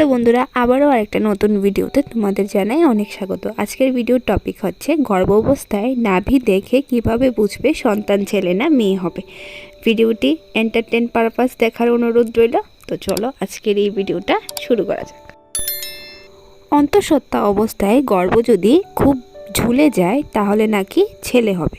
Hello বন্ধুরা, আবারও আরেকটা নতুন ভিডিওতে তোমাদের জানাই অনেক স্বাগত। আজকের ভিডিওর টপিক হচ্ছে গর্ভ অবস্থায় নাভি দেখে কীভাবে বুঝবে সন্তান ছেলে না মেয়ে হবে। ভিডিওটি এন্টারটেন পারপাস দেখার অনুরোধ রইল, তো চলো আজকের এই ভিডিওটা শুরু করা যাক। অন্তঃসত্ত্বা অবস্থায় গর্ভ যদি খুব ঝুলে যায়, তাহলে নাকি ছেলে হবে,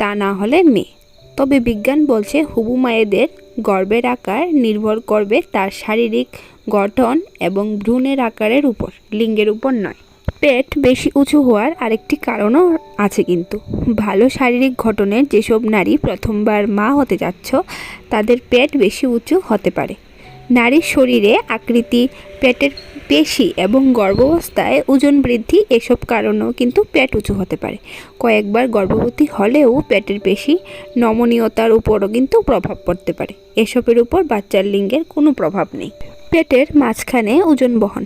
তা না হলে মেয়ে। তবে বিজ্ঞান বলছে হুবু মায়েদের গর্ভের আকার নির্ভর করবে তার শারীরিক গঠন এবং ভ্রূণের আকারের উপর, লিঙ্গের উপর নয়। পেট বেশি উঁচু হওয়ার আরেকটি কারণও আছে কিন্তু। ভালো শারীরিক ঘটনের যেসব নারী প্রথমবার মা হতে যাচ্ছ, তাদের পেট বেশি উঁচু হতে পারে। নারীর শরীরে আকৃতি, পেটের পেশি এবং গর্ভাবস্থায় ওজন বৃদ্ধি এসব কারণেও কিন্তু পেট উঁচু হতে পারে। কয়েকবার গর্ভবতী হলেও পেটের পেশি নমনীয়তার উপরও কিন্তু প্রভাব পড়তে পারে। এসবের উপর বাচ্চার লিঙ্গের কোনো প্রভাব নেই। পেটের মাঝখানে ওজন বহন।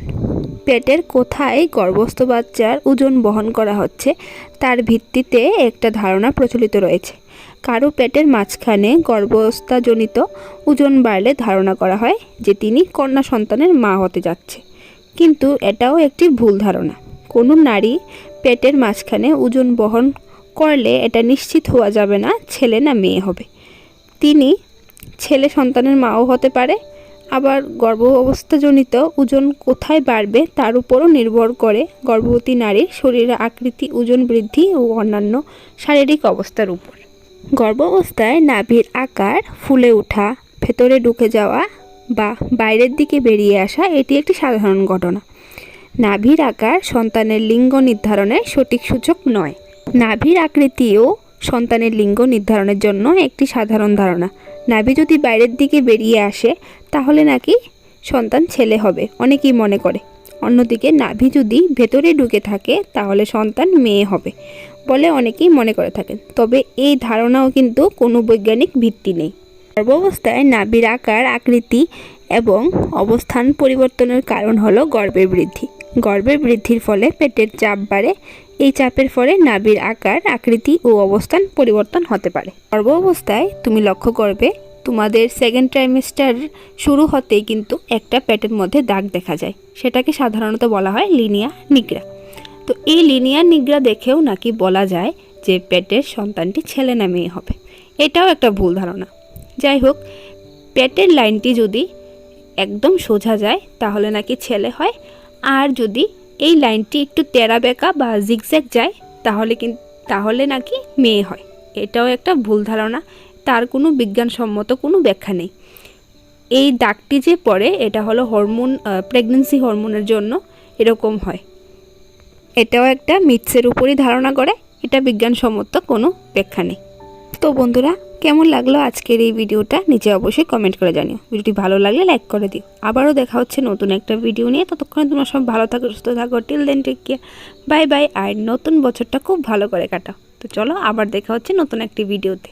পেটের কোথায় গর্ভস্থ বাচ্চার ওজন বহন করা হচ্ছে তার ভিত্তিতে একটা ধারণা প্রচলিত রয়েছে। কারও পেটের মাঝখানে গর্ভস্থজনিত ওজন বাড়লে ধারণা করা হয় যে তিনি কন্যা সন্তানের মা হতে যাচ্ছে। কিন্তু এটাও একটি ভুল ধারণা। কোনো নারী পেটের মাঝখানে ওজন বহন করলে এটা নিশ্চিত হওয়া যাবে না, ছেলে না মেয়ে হবে। তিনি ছেলে সন্তানের মাও হতে পারে, আবার গর্ভ অবস্থাজনিত ওজন কোথায় বাড়বে তার উপরও নির্ভর করে গর্ভবতী নারীর শরীরের আকৃতি, ওজন বৃদ্ধি ও অন্যান্য শারীরিক অবস্থার উপর। গর্ভ অবস্থায় নাভির আকার, ফুলে ওঠা, ভেতরে ঢুকে যাওয়া বা বাইরের দিকে বেরিয়ে আসা এটি একটি সাধারণ ঘটনা। নাভির আকার সন্তানের লিঙ্গ নির্ধারণের সঠিক সূচক নয়। নাভির আকৃতিও সন্তানের লিঙ্গ নির্ধারণের জন্য একটি সাধারণ ধারণা। নাভি যদি বাইরের দিকে বেরিয়ে আসে, তাহলে নাকি সন্তান ছেলে হবে, অনেকেই মনে করে। অন্যদিকে নাভি যদি ভেতরে ঢুকে থাকে, তাহলে সন্তান মেয়ে হবে বলে অনেকেই মনে করে থাকেন। তবে এই ধারণাও কিন্তু কোনো বৈজ্ঞানিক ভিত্তি নেই। গর্ভাবস্থায় নাভির আকার, আকৃতি এবং অবস্থান পরিবর্তনের কারণ হলো গর্ভের বৃদ্ধি। গর্ভের বৃদ্ধির ফলে পেটের চাপ বাড়ে। এই চাপের ফলে নাভির আকার, আকৃতি ও অবস্থান পরিবর্তন হতে পারে। গর্ভ অবস্থায় তুমি লক্ষ্য করবে, তোমাদের সেকেন্ড ট্রাইমেস্টার শুরু হতেই কিন্তু একটা পেটের মধ্যে দাগ দেখা যায়। সেটাকে সাধারণত বলা হয় লিনিয়া নিগ্রা তো এই লিনিয়ার নিগ্রা দেখেও নাকি বলা যায় যে পেটের সন্তানটি ছেলে না মেয়ে হবে। এটাও একটা ভুল ধারণা। যাই হোক, পেটের লাইনটি যদি একদম সোজা যায়, তাহলে নাকি ছেলে হয়। আর যদি এই লাইনটি একটু তেরা বেঁকা বা জিগজ্যাগ যায়, তাহলে কিন্তু তাহলে নাকি মেয়ে হয়। এটাও একটা ভুল ধারণা, তার কোনো বিজ্ঞানসম্মত কোনো ব্যাখ্যা নেই। এই দাগটি যে পড়ে, এটা হলো হরমোন প্রেগনেন্সি হরমোনের জন্য এরকম হয়। এটাও একটা মিথসের উপরই ধারণা করে, এটা বিজ্ঞানসম্মত কোনো ব্যাখ্যা নেই। তো বন্ধুরা, কেমন লাগল আজকের এই ভিডিওটা? নিচে অবশ্যই কমেন্ট করে জানিও। ভিডিওটি ভালো লাগলে লাইক করে দিও। আবারও দেখা হচ্ছে নতুন একটা ভিডিও নিয়ে। ততক্ষণে তোমরা সব ভালো থাকো, সুস্থ থাকো। Till then take care bye bye আর নতুন বছরটা খুব ভালো করে কাটাও। তো চলো, আবার দেখা হচ্ছে নতুন একটি ভিডিওতে